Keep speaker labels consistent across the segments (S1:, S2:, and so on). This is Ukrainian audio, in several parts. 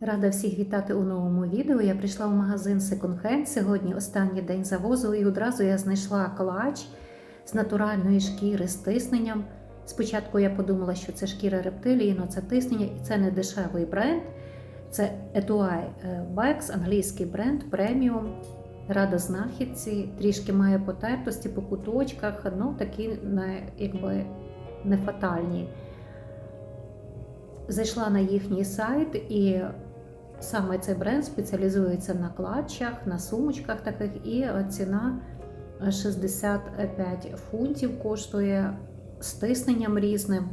S1: Рада всіх вітати у новому відео. Я прийшла в магазин Second Hand. Сьогодні останній день завозу, і одразу я знайшла клач з натуральної шкіри з тисненням. Спочатку я подумала, що це шкіра рептилії, але це тиснення, і це не дешевий бренд. Це Etuai Bex, англійський бренд преміум. Рада знахідці, трішки має потертості по куточках, ну такі не, якби не фатальні. Зайшла на їхній сайт, і саме цей бренд спеціалізується на клатчах, на сумочках таких, і ціна 65 фунтів коштує з тисненням різним,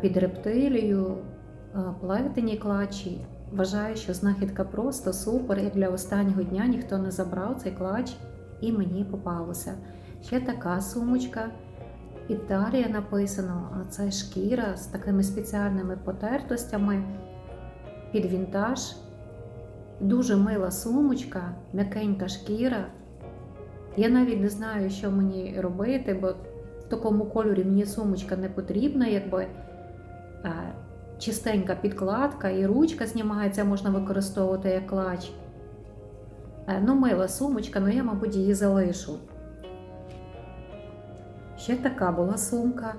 S1: під рептилію, плетені клатчі. Вважаю, що знахідка просто супер. Як для останнього дня ніхто не забрав цей клач, і мені попалося. Ще така сумочка. Італія написано, а це шкіра з такими спеціальними потертостями під вінтаж. Дуже мила сумочка, м'якенька шкіра. Я навіть не знаю, що мені робити, бо в такому кольорі мені сумочка не потрібна, якби чистенька підкладка і ручка знімається, можна використовувати як клач. Ну, мила сумочка, але я, мабуть, її залишу. Ще така була сумка.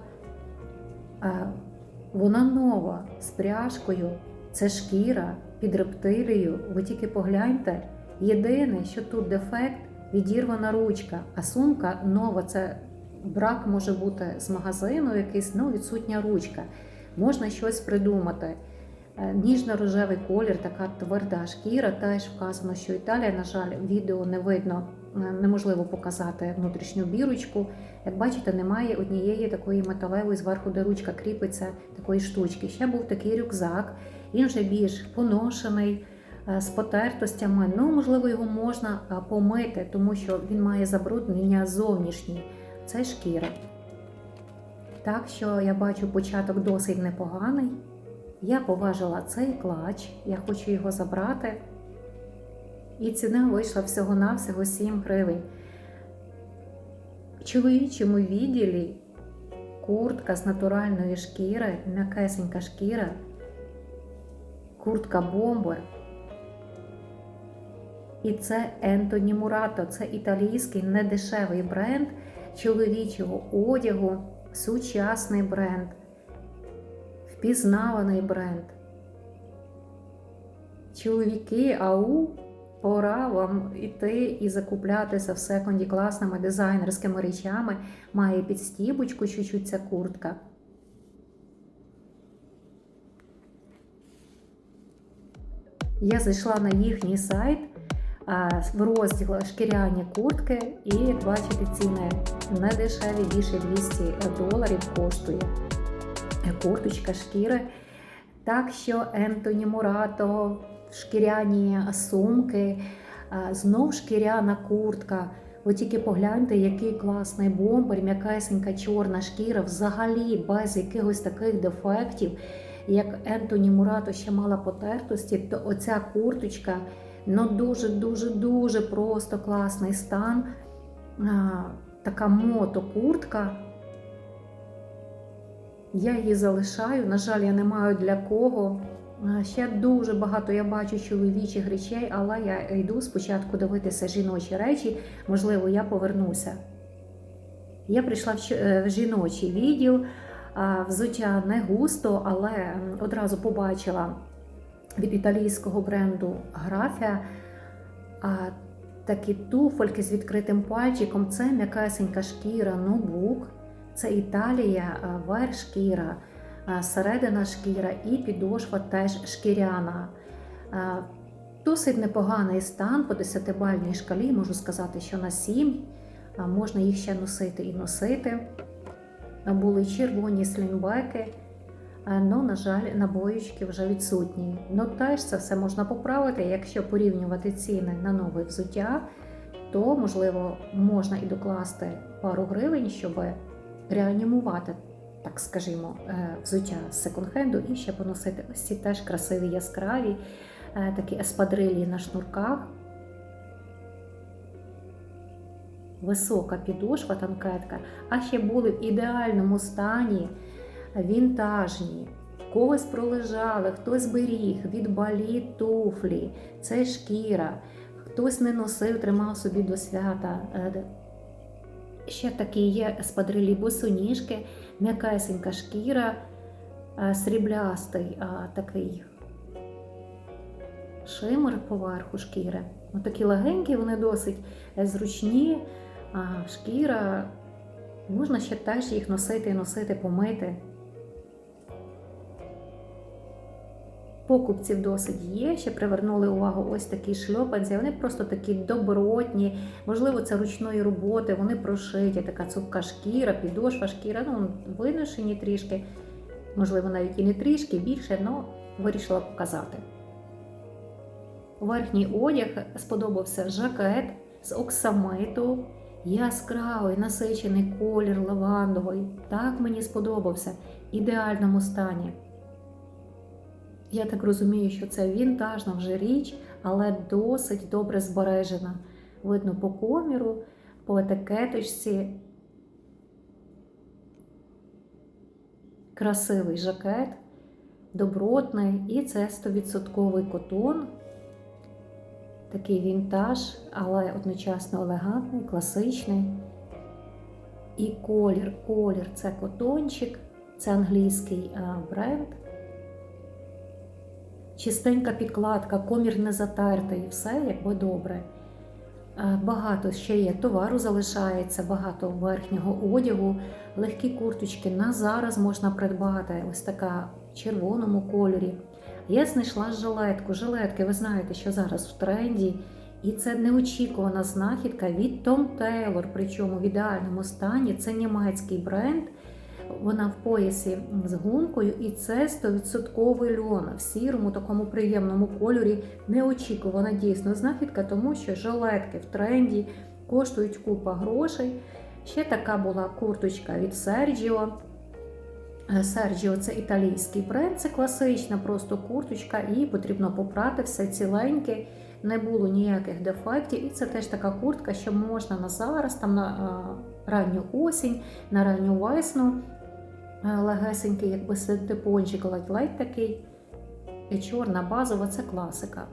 S1: Вона нова з пряжкою, це шкіра під рептилією. Ви тільки погляньте. Єдине, що тут дефект відірвана ручка, а сумка нова. Це брак може бути з магазину, якийсь ну, відсутня ручка. Можна щось придумати. Ніжно-рожевий колір, така тверда шкіра. Теж вказано, що Італія, на жаль, відео не видно, неможливо показати внутрішню бірочку. Як бачите, немає однієї такої металевої зверху, де ручка кріпиться такої штучки. Ще був такий рюкзак, він вже більш поношений, з потертостями. Ну, можливо, його можна помити, тому що він має забруднення зовнішні. Це шкіра. Так що я бачу початок досить непоганий. Я поважила цей клач, я хочу його забрати. І ціна вийшла всього-навсього 7 гривень. В чоловічому відділі куртка з натуральної шкіри, м'якесенька шкіра, куртка бомбер. І це Ентоні Мурато, це італійський недешевий бренд чоловічого одягу, сучасний бренд, впізнаваний бренд. Чоловіки, ау, пора вам іти і закуплятися в секонді класними дизайнерськими речами. Має підстібочку чуть-чуть ця куртка. Я зайшла на їхній сайт в розділ шкіряні куртки, і як бачите, ціни не дешеві, більше 200 доларів коштує курточка шкіри. Так що Ентоні Мурато, шкіряні сумки, знов шкіряна куртка. Ви тільки погляньте, який класний бомбер, м'якесенька чорна шкіра, взагалі без якихось таких дефектів. Як Ентоні Мурато ще мала потертості, то оця курточка ну дуже-дуже-дуже просто класний стан. Така мотокуртка. Я її залишаю. На жаль, я не маю для кого. Ще дуже багато я бачу чоловічих речей, але я йду спочатку дивитися жіночі речі, можливо, я повернуся. Я прийшла в жіночий відділ, взуття не густо, але одразу побачила від італійського бренду Графія такі туфельки з відкритим пальчиком. Це м'якесенька шкіра, нобук, це Італія, верх шкіра середина шкіра і підошва теж шкіряна. Досить непоганий стан по 10-бальній шкалі, можу сказати, що на 7 можна їх ще носити і носити. Були червоні слінбеки, але, на жаль, набоїчки вже відсутні. Ну теж це все можна поправити. Якщо порівнювати ціни на нове взуття, то можливо можна і докласти пару гривень, щоб реанімувати так скажімо, взуття з секонд-хенду і ще поносити ось ці теж красиві яскраві, такі еспадрилі на шнурках. Висока підошва, танкетка, а ще були в ідеальному стані вінтажні когось пролежали, хтось зберіг від балі туфлі, це шкіра, хтось не носив, тримав собі до свята. Е, Ще такі є спадрилі босоніжки, м'якесенька шкіра, е, сріблястий такий шимер поверху шкіри. Отакі легенькі, вони досить е, зручні, шкіра можна ще теж їх носити і носити, помити. Покупців досить є, ще привернули увагу ось такі шльопанці. Вони просто такі добротні, можливо, це ручної роботи, вони прошиті, така цупка шкіра, підошва шкіра, ну, виношені трішки, можливо, навіть і не трішки, більше, але вирішила показати. Верхній одяг сподобався жакет з оксамиту, яскравий насичений колір лавандовий. Так мені сподобався в ідеальному стані. Я так розумію, що це вінтажна вже річ, але досить добре збережена. Видно по коміру, по етикеточці. Красивий жакет, добротний, і це 100% котон. Такий вінтаж, але одночасно елегантний, класичний. І колір, колір це котончик, це англійський бренд. Чистенька підкладка, комір не затертий, все якби добре. Багато ще є товару залишається, багато верхнього одягу, легкі курточки на зараз можна придбати. Ось така в червоному кольорі. Я знайшла жилетку. Жилетки, ви знаєте, що зараз в тренді. І це неочікувана знахідка від Tom Taylor, причому в ідеальному стані. Це німецький бренд. Вона в поясі з гумкою, і це 100% льон в сірому, такому приємному кольорі. Неочікувана дійсно знахідка, тому що жилетки в тренді коштують купа грошей. Ще така була курточка від Sergio. Sergio – це італійський бренд, це класична просто курточка, і потрібно попрати все ціленьке, не було ніяких дефектів. І це теж така куртка, що можна на зараз, там на ранню осінь, на ранню весну. Е, Легесенький, якби синтепончик, ледь-ледь такий. І чорна базова це класика.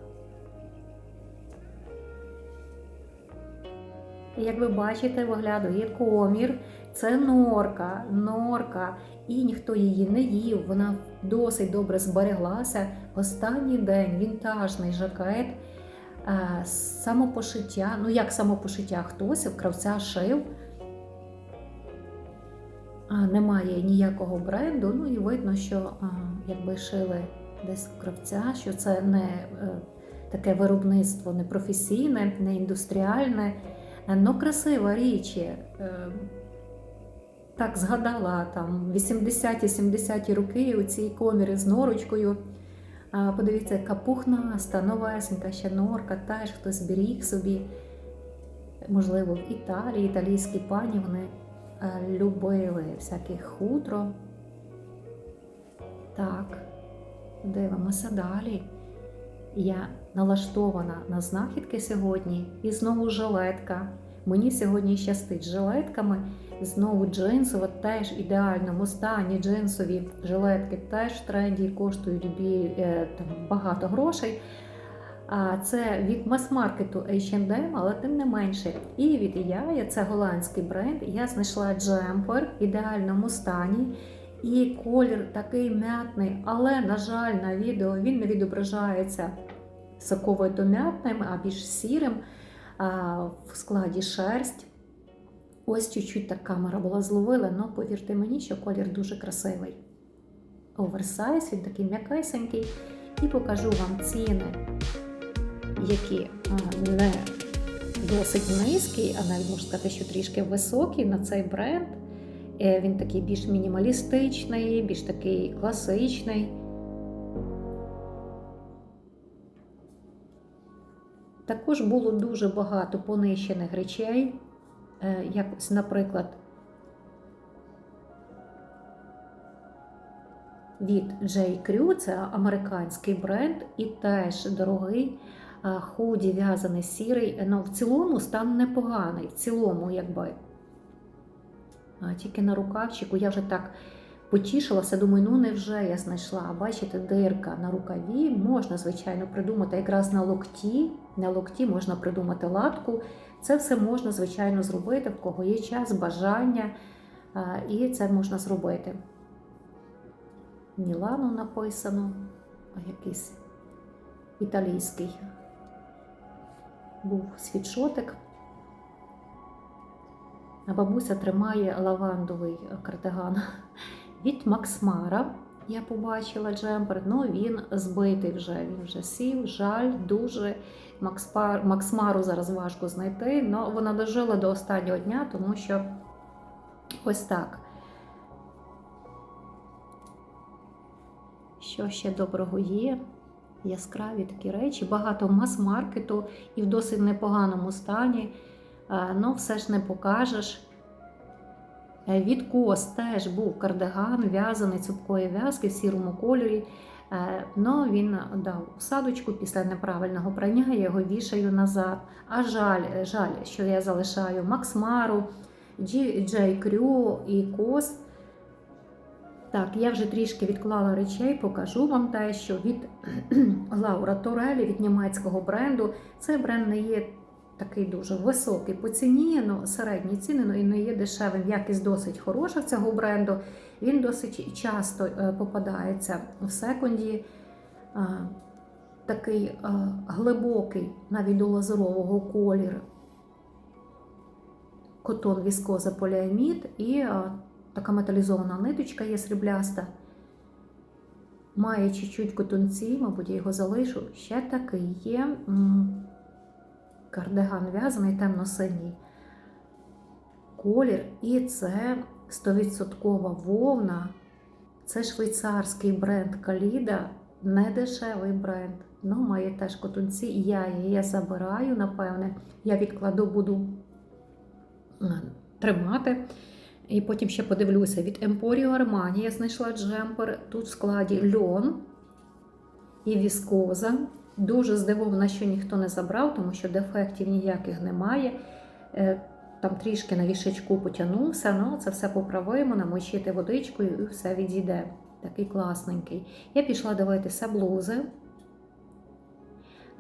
S1: Як ви бачите, виглядає комір, це норка, норка, і ніхто її не їв. Вона досить добре збереглася. Останній день вінтажний жакет, е, самопошиття. Ну, як самопошиття, хтось в кравця шив. Немає ніякого бренду, ну і видно, що якби шили десь в кравця, що це не е, таке виробництво не професійне, не індустріальне, але красива річ. Так згадала там 80-70-ті роки у цій комірі з норочкою. Подивіться, яка пухнаста, новесенька ще норка, теж хтось зберіг собі. Можливо, в Італії, італійські пані вони е, любили всяке хутро. Так, дивимося далі. Я налаштована на знахідки сьогодні і знову жилетка. Мені сьогодні щастить жилетками. Знову джинсова, теж в ідеальному стані. Джинсові жилетки теж в тренді коштують бі- е, там, багато грошей. А це від мас-маркету H&M, але тим не менше. І від Яя, це голландський бренд. Я знайшла джемпер в ідеальному стані. І колір такий м'ятний, але, на жаль, на відео він не відображається соковито-м'ятним, а більш сірим в складі шерсть. Ось чуть-чуть так камера була зловила, але повірте мені, що колір дуже красивий. Оверсайз, він такий м'якесенький. І покажу вам ціни, які не досить низькі, а навіть можна сказати, що трішки високі на цей бренд. Е, Він такий більш мінімалістичний, більш такий класичний. Також було дуже багато понищених речей. Е, Як наприклад, від J. Crew, це американський бренд, і теж дорогий худі в'язаний сірий. Ну, в цілому стан непоганий. В цілому, якби. Тільки на рукавчику я вже так потішилася, думаю, ну невже я знайшла. А Бачите, дирка на рукаві можна, звичайно, придумати якраз на локті. На локті можна придумати латку. Це все можна, звичайно, зробити, в кого є час, бажання, і це можна зробити. Мілану написано, а якийсь італійський був світшотик. А бабуся тримає лавандовий кардиган від Максмара. Я побачила джемпер, ну він збитий вже. Він вже сів, жаль, дуже. Макспар, Максмару зараз важко знайти, але вона дожила до останнього дня, тому що ось так. Що ще доброго є? Яскраві такі речі, багато мас-маркету і в досить непоганому стані. Ну, все ж не покажеш. Е, Від кос теж був кардиган, в'язаний цупкої в'язки в сірому кольорі. Ну, він дав усадочку після неправильного прання, я його вішаю назад. А жаль, жаль, що я залишаю Максмару, Джей Крю і Кос. Так, я вже трішки відклала речей, покажу вам те, що від Лаура Торелі, від німецького бренду. Цей бренд не є такий дуже високий по ціні, ну, середні ціни, ну і не є дешевим. Якість досить хороша цього бренду. Він досить часто е, попадається в секунді. Е, Такий е, глибокий, навіть до лазурового колір, котон віскоза поліамід і така металізована ниточка є срібляста. Має чуть-чуть котунці, мабуть, я його залишу. Ще такий є кардиган в'язаний, темно-синій колір. І це 100% вовна. Це швейцарський бренд Каліда, не дешевий бренд. Ну, має теж котунці. Я її забираю, напевне. Я відкладу, буду е, тримати. І потім ще подивлюся від Emporio Armani я знайшла джемпер. Тут в складі льон і віскоза. Дуже здивована, що ніхто не забрав, тому що дефектів ніяких немає. Е, Там трішки на вішечку потягнувся, ну це все поправимо, намочити водичкою і все відійде. Такий класненький. Я пішла дивитися блузи.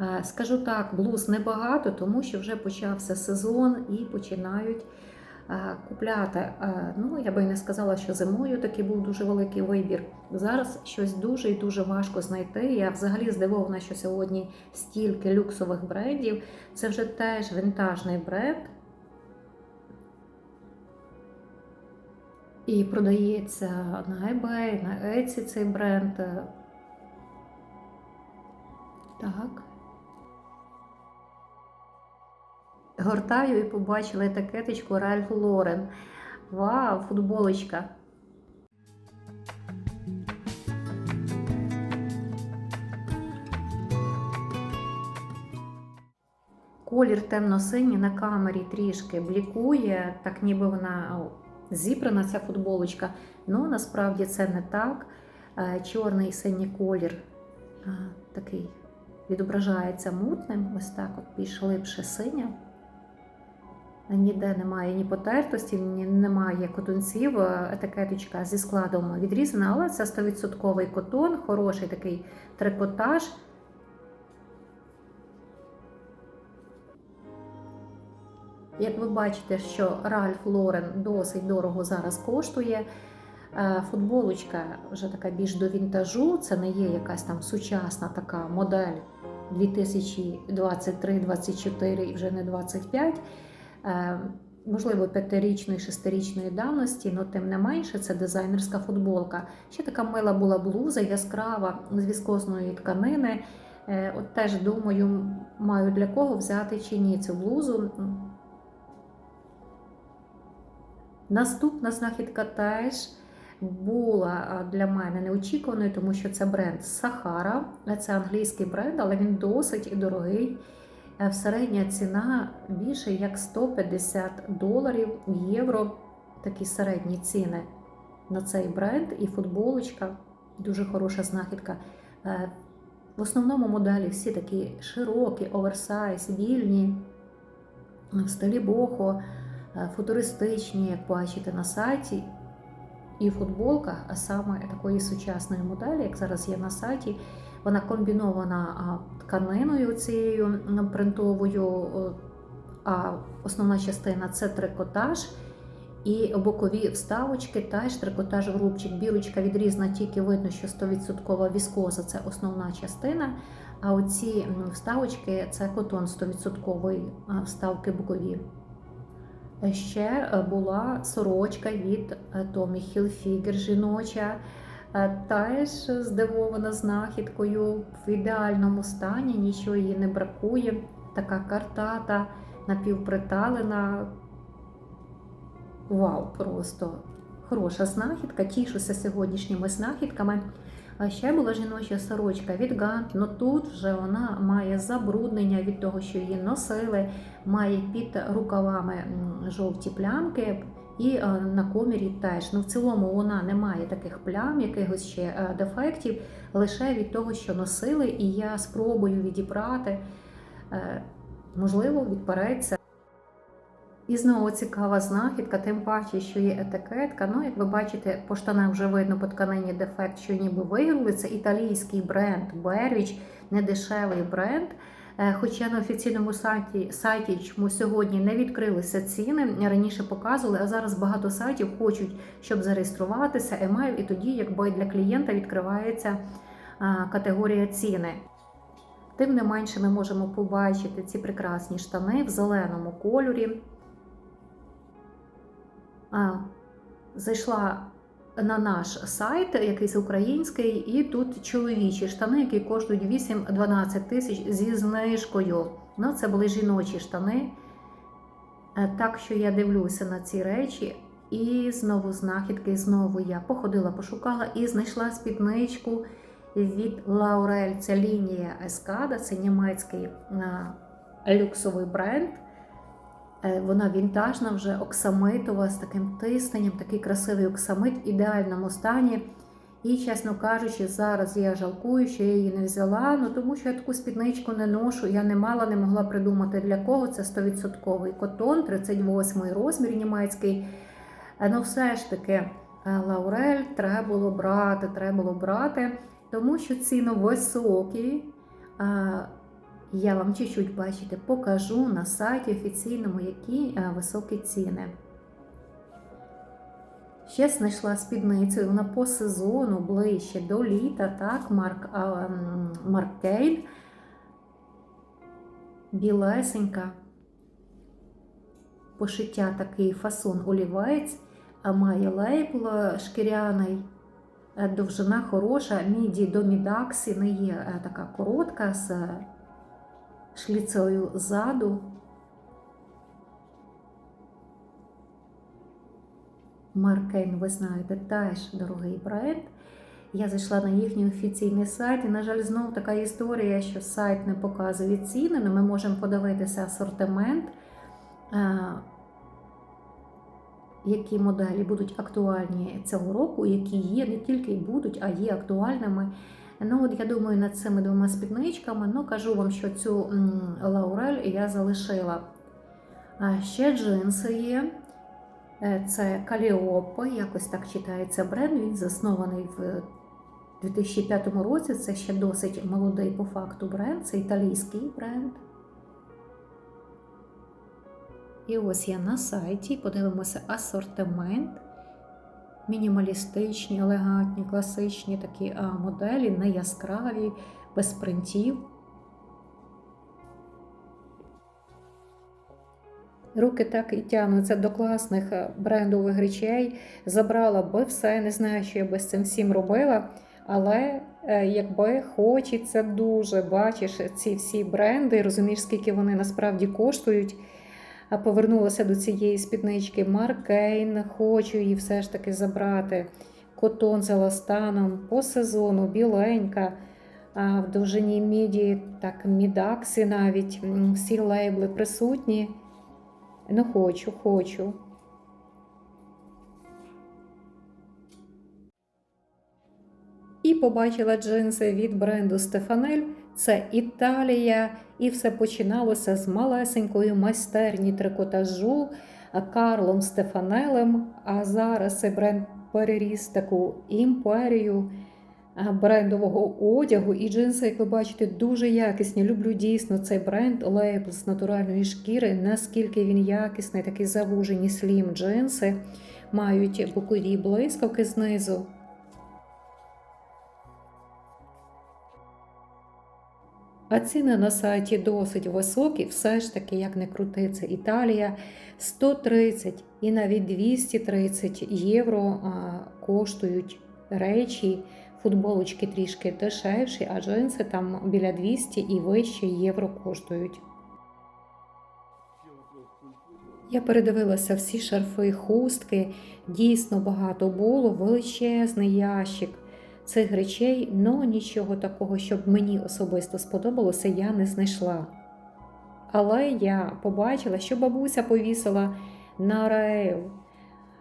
S1: Е, Скажу так, блуз небагато, тому що вже почався сезон і починають купляти. Е, Ну, я би не сказала, що зимою такий був дуже великий вибір. Зараз щось дуже і дуже важко знайти. Я взагалі здивована, що сьогодні стільки люксових брендів. Це вже теж вінтажний бренд. І продається на eBay, на Etsy цей бренд. Так. Гортаю і побачила етикеточку Ральф Лорен. Вау, футболочка. Колір темно-синій на камері трішки блікує, так ніби вона зібрана ця футболочка. Ну насправді це не так. Е, Чорний і синій колір е, такий відображається мутним. Ось так от більш глибше синя. Ніде немає ні потертості, ні немає котунців. Е, Етикеточка зі складом відрізана, але це 100% котон, хороший такий трикотаж. Як ви бачите, що Ральф Лорен досить дорого зараз коштує. Е, Футболочка вже така більш до вінтажу, це не є якась там сучасна така модель 2023-2024 і вже не 25. Е, Можливо, п'ятирічної, шестирічної давності, але тим не менше це дизайнерська футболка. Ще така мила була блуза, яскрава з віскозної тканини. Е, От теж думаю, маю для кого взяти чи ні цю блузу. Наступна знахідка теж була для мене неочікуваною, тому що це бренд Сахара. Це англійський бренд, але він досить дорогий. Е, Середня ціна більше як 150 доларів євро. Такі середні ціни на цей бренд і футболочка. Дуже хороша знахідка. Е, В основному моделі всі такі широкі, оверсайз, вільні, в стилі бохо, е, футуристичні, як бачите на сайті. і футболка, а саме такої сучасної моделі, як зараз є на сайті. Вона комбінована тканиною цією принтовою, а основна частина це трикотаж. І бокові вставочки, теж трикотаж в рубчик. Бірочка відрізана, тільки видно, що 100% віскоза це основна частина. А оці вставочки це котон 100% вставки бокові. Ще е, була сорочка від е, Tommy Hilfiger жіноча. Е, Теж здивована знахідкою в ідеальному стані, нічого їй не бракує. Така картата, напівприталена. Вау, просто хороша знахідка. Тішуся сьогоднішніми знахідками. А ще була жіноча сорочка від Гант, але тут вже вона має забруднення від того, що її носили, має під рукавами жовті плямки. І е, на комірі теж. Ну, в цілому вона не має таких плям, якихось ще е, дефектів, лише від того, що носили, і я спробую відібрати, е, можливо, відпереться. І знову цікава знахідка, тим паче, що є етикетка. Ну, як ви бачите, по штанах вже видно по тканині дефект, що ніби виграли. Це італійський бренд Бервіч, недешевий бренд. Е, Хоча на офіційному сайті, сайті чому сьогодні не відкрилися ціни, раніше показували, а зараз багато сайтів хочуть, щоб зареєструватися емейл, і тоді, якби для клієнта відкривається категорія ціни. Тим не менше, ми можемо побачити ці прекрасні штани в зеленому кольорі. Зайшла на наш сайт, якийсь український, і тут чоловічі штани, які коштують 8-12 тисяч зі знижкою. Ну, це були жіночі штани. Е, Так що я дивлюся на ці речі, і знову знахідки, знову я походила, пошукала і знайшла спідничку від Laurel. Це лінія Ескада, це німецький е, люксовий бренд. Е, Вона вінтажна, вже оксамитова, з таким тисненням, такий красивий оксамит в ідеальному стані. І, чесно кажучи, зараз я жалкую, що я її не взяла, ну тому що я таку спідничку не ношу. Я не мала, не могла придумати для кого. Це 100% котон, 38 розмір німецький. Е, Ну, все ж таки, е, Лаурель треба було брати, треба було брати, тому що ціни високі. Е, Я вам чуть-чуть, бачите, покажу на сайті офіційному, які е, високі ціни. Ще знайшла спідницю, вона по сезону ближче до літа, так, Марк, а, Марк Кейн. Білесенька. Пошиття такий фасон олівець, а має лейбл шкіряний. Е, Довжина хороша, міді до мідаксі не є е, така коротка з шліцею ззаду. Маркейн, ви знаєте, теж дорогий бренд. Я зайшла на їхній офіційний сайт, і, на жаль, знову така історія, що сайт не показує ціни, але ми можемо подивитися асортимент, е, які моделі будуть актуальні цього року, які є, не тільки будуть, а є актуальними. Ну, от я думаю, над цими двома спідничками, ну кажу вам, що цю Лаурель я залишила. А ще джинси є. Е, Це Каліопа, якось так читається бренд. Він заснований в 2005 році. Це ще досить молодий по факту бренд, це італійський бренд. І ось я на сайті подивимося асортимент. Мінімалістичні, елегантні, класичні такі моделі, не яскраві, без принтів. Руки так і тягнуться до класних е, брендових речей. Забрала би все, не знаю, що я би з цим всім робила. Але е, якби хочеться дуже, бачиш ці всі бренди, розумієш, скільки вони насправді коштують. Повернулася до цієї спіднички Маркейн, хочу її все ж таки забрати. Котон з еластаном по сезону, біленька, а в довжині міді, так, мідакси навіть, всі лейбли присутні. Ну, хочу, хочу. І побачила джинси від бренду Стефанель. Це Італія, і все починалося з малесенької майстерні трикотажу Карлом Стефанелем. А зараз цей бренд переріс таку імперію брендового одягу. І джинси, як ви бачите, дуже якісні. Люблю дійсно цей бренд Label з натуральної шкіри. Наскільки він якісний, такі завужені слім джинси, мають бокові блискавки знизу. А ціни на сайті досить високі, все ж таки, як не крути, це Італія. 130 і навіть 230 євро коштують речі, футболочки трішки дешевші, а джинси там біля 200 і вище євро коштують. Я передивилася всі шарфи, хустки, дійсно багато було, величезний ящик цих речей, але нічого такого, щоб мені особисто сподобалося, я не знайшла. Але я побачила, що бабуся повісила на рейл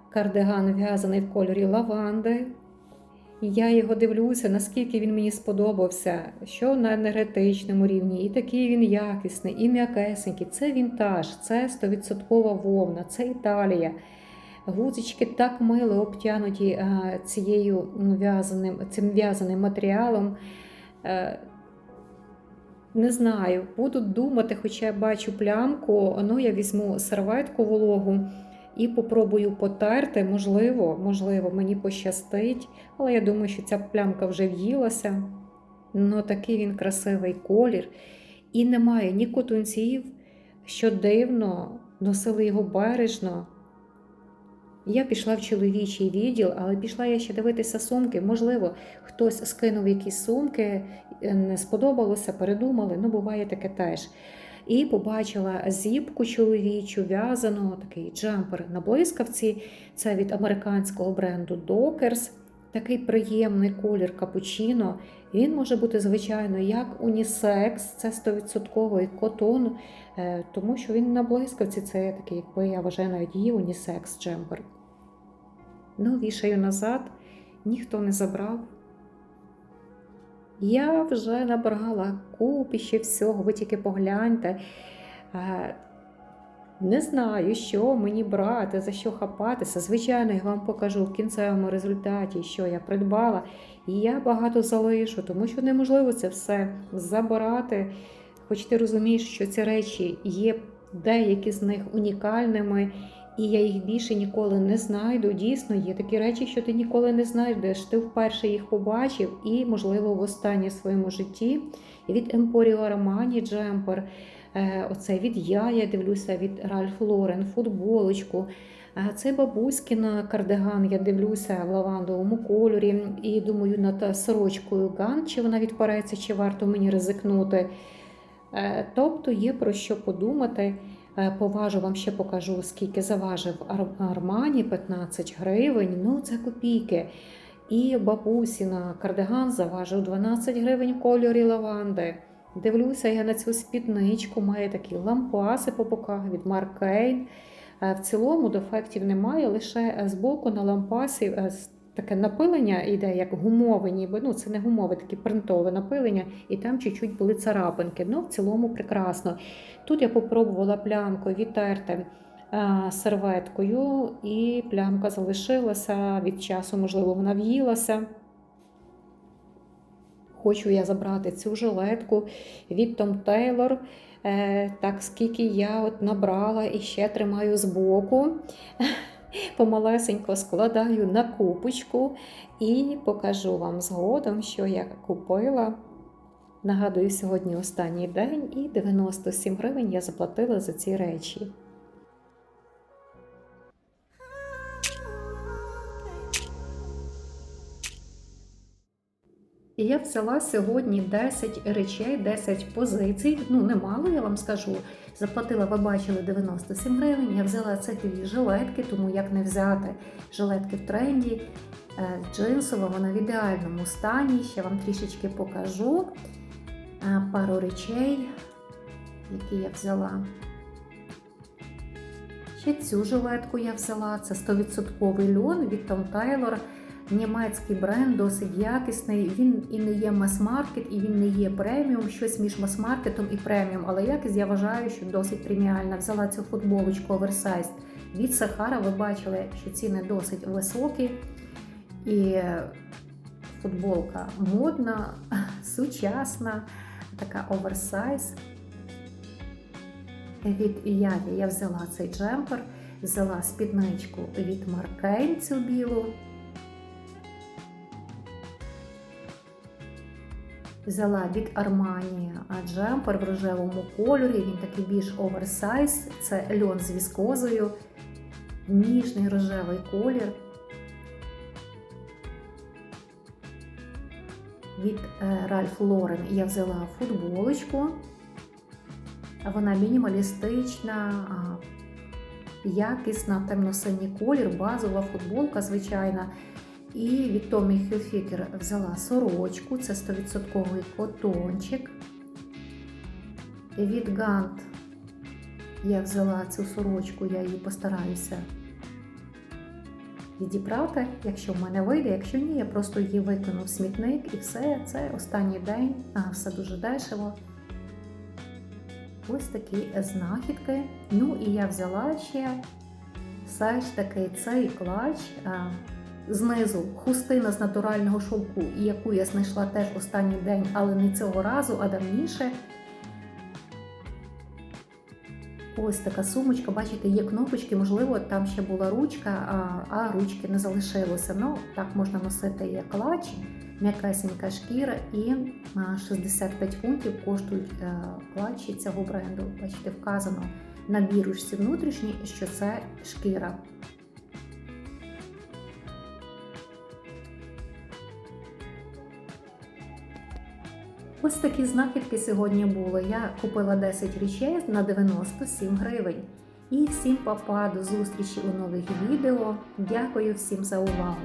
S1: кардиган в'язаний в кольорі лаванди. Я його дивлюся, наскільки він мені сподобався, що на енергетичному рівні, і такий він якісний, і м'якесенький. Це вінтаж, це 100% вовна, це Італія. Гузички так мило обтянуті е, цією в'язаним, цим в'язаним матеріалом. Е, Не знаю, буду думати, хоча я бачу плямку, ну я візьму серветку вологу і попробую потерти. Можливо, можливо, мені пощастить, але я думаю, що ця плямка вже в'їлася. Ну, такий він красивий колір. І немає ні кутунців, що дивно, носили його бережно. Я пішла в чоловічий відділ, але пішла я ще дивитися сумки. Можливо, хтось скинув якісь сумки, е, не сподобалося, передумали. Ну, буває таке теж. І побачила зіпку чоловічу, в'язану, такий джемпер на блискавці. Це від американського бренду Dockers. Такий приємний колір капучино. Він може бути, звичайно, як унісекс, це 100% котон, е, тому що він на блискавці це такий, якби я вважаю, навіть є унісекс джемпер. Ну, вішаю назад, ніхто не забрав. Я вже набрала купище всього, ви тільки погляньте. Не знаю, що мені брати, за що хапатися. Звичайно, я вам покажу в кінцевому результаті, що я придбала. І я багато залишу, тому що неможливо це все забирати. Хоч ти розумієш, що ці речі є деякі з них унікальними, і я їх більше ніколи не знайду. Дійсно, є такі речі, що ти ніколи не знайдеш. Ти вперше їх побачив, і, можливо, в останнє своєму житті від Emporio Armani джемпер. Оце від я, я дивлюся, від Ральф Лорен, футболочку. Е, Це бабуськіна кардиган, я дивлюся в лавандовому кольорі і думаю над сорочкою Ган, чи вона відпирається, чи варто мені ризикнути. Е, Тобто є про що подумати. Е, Поважу вам ще покажу, скільки заважив Армані 15 гривень. Ну, це копійки. І бабусіна кардиган заважив 12 гривень в кольорі лаванди. Дивлюся я на цю спідничку, має такі лампаси по боках від Марк Кейн. Е, В цілому дефектів немає, лише збоку на лампасі е, таке напилення йде, як гумове, ніби ну це не гумове, таке принтове напилення, і там чуть-чуть були царапинки. Ну, в цілому прекрасно. Тут я попробувала плямку відтерти е, серветкою, і плямка залишилася від часу, можливо, вона в'їлася. Хочу я забрати цю жилетку від Tom Taylor. Е, так, скільки я от набрала і ще тримаю збоку. Помалесенько складаю на купочку і покажу вам згодом, що я купила. Нагадую, сьогодні останній день і 97 гривень я заплатила за ці речі. І я взяла сьогодні 10 речей, 10 позицій. Ну, немало, я вам скажу. Заплатила, ви бачили, 97 гривень. Я взяла це дві жилетки, тому як не взяти жилетки в тренді. Е, Джинсова, вона в ідеальному стані. Ще вам трішечки покажу Е, пару речей, які я взяла. Ще цю жилетку я взяла. Це 100% льон від Tom Taylor. Німецький бренд досить якісний. Він і не є мас-маркет, і він не є преміум, щось між мас-маркетом і преміум. Але якість я вважаю, що досить преміальна. Взяла цю футболочку оверсайз від Сахара. Ви бачили, що ціни досить високі. І футболка модна, сучасна, така оверсайз. Від Яді я взяла цей джемпер, взяла спідничку від Маркейн цю білу. Взяла від Armani джемпер в рожевому кольорі, він такий більш оверсайз, це льон з віскозою, ніжний рожевий колір. Від е, Ralph Lauren я взяла футболочку. Вона мінімалістична, якісна, темно-синій колір, базова футболка, звичайна. І від Tommy Hilfiger взяла сорочку, це 100% котончик. Від Gantt я взяла цю сорочку, я її постараюся відібрати, якщо в мене вийде, якщо ні, я просто її викину в смітник і все, це останній день, а все дуже дешево. Ось такі знахідки. Ну і я взяла ще все ж таки цей клач. Знизу хустина з натурального шовку, яку я знайшла теж останній день, але не цього разу, а давніше. Ось така сумочка, бачите, є кнопочки, можливо, там ще була ручка, а, а ручки не залишилося. Ну, так можна носити як клач, м'якесенька шкіра і а, 65 фунтів коштують е, клатчі цього бренду. Бачите, вказано на бірушці внутрішній, що це шкіра. Ось такі знахідки сьогодні були. Я купила 10 речей на 97 гривень. І всім папа, до зустрічі у нових відео. Дякую всім за увагу!